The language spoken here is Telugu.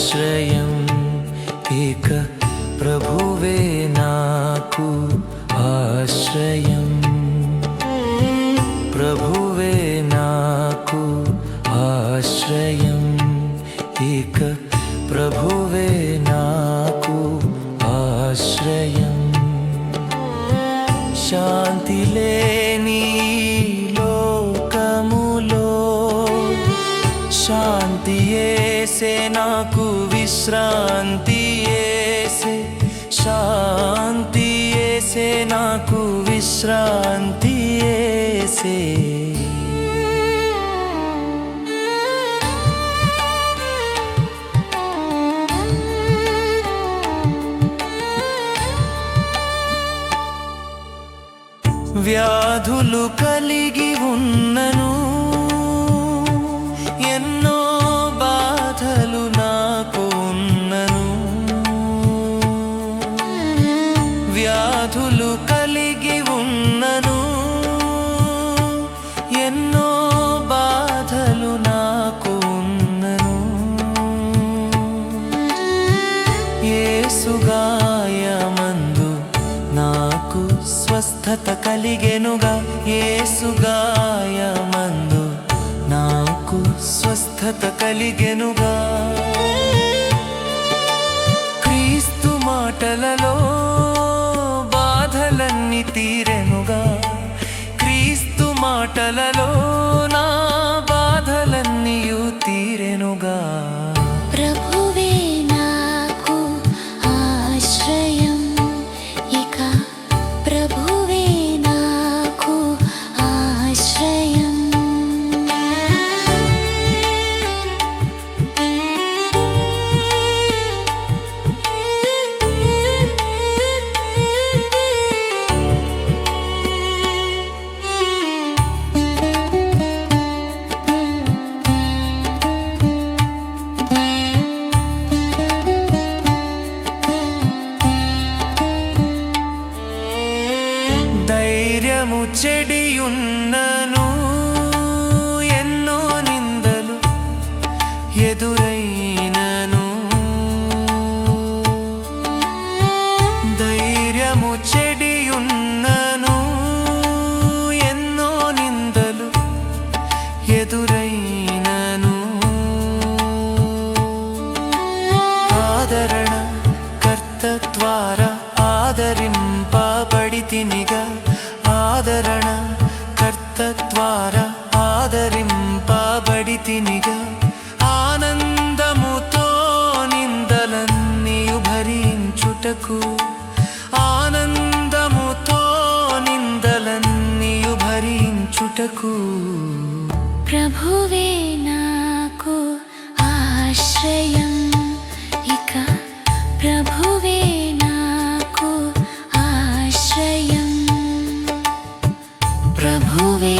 ఆశ్రయం. ఏక ప్రభువే నాకు ఆశ్రయం. ప్రభువే ఏసే నాకు విశ్రాంతి ఏసే శాంతి ఏసే నాకు విశ్రాంతి ఏసే వ్యాధులు కలిగి ఉన్నను ఆశలు కలిగి ఉన్నను. ఎన్నో బాధలు నాకు ఉన్నను. ఏసుగాయమందు నాకు స్వస్థత కలిగెనుగా. ఏసుగాయమందు నాకు స్వస్థత కలిగెనుగా. మాటలలో నేరము చెడియున్నను ఎన్నో నిందలు ఎదురైనను. ధైర్యము చెడియున్నను ఎన్నో నిందలు ఎదురైనను. ఆదరణ కర్త ద్వారా ఆదరింపబడితినిగా ఆదరణ కర్త ద్వారా ఆదరింపబడితినిగా ప్రభువే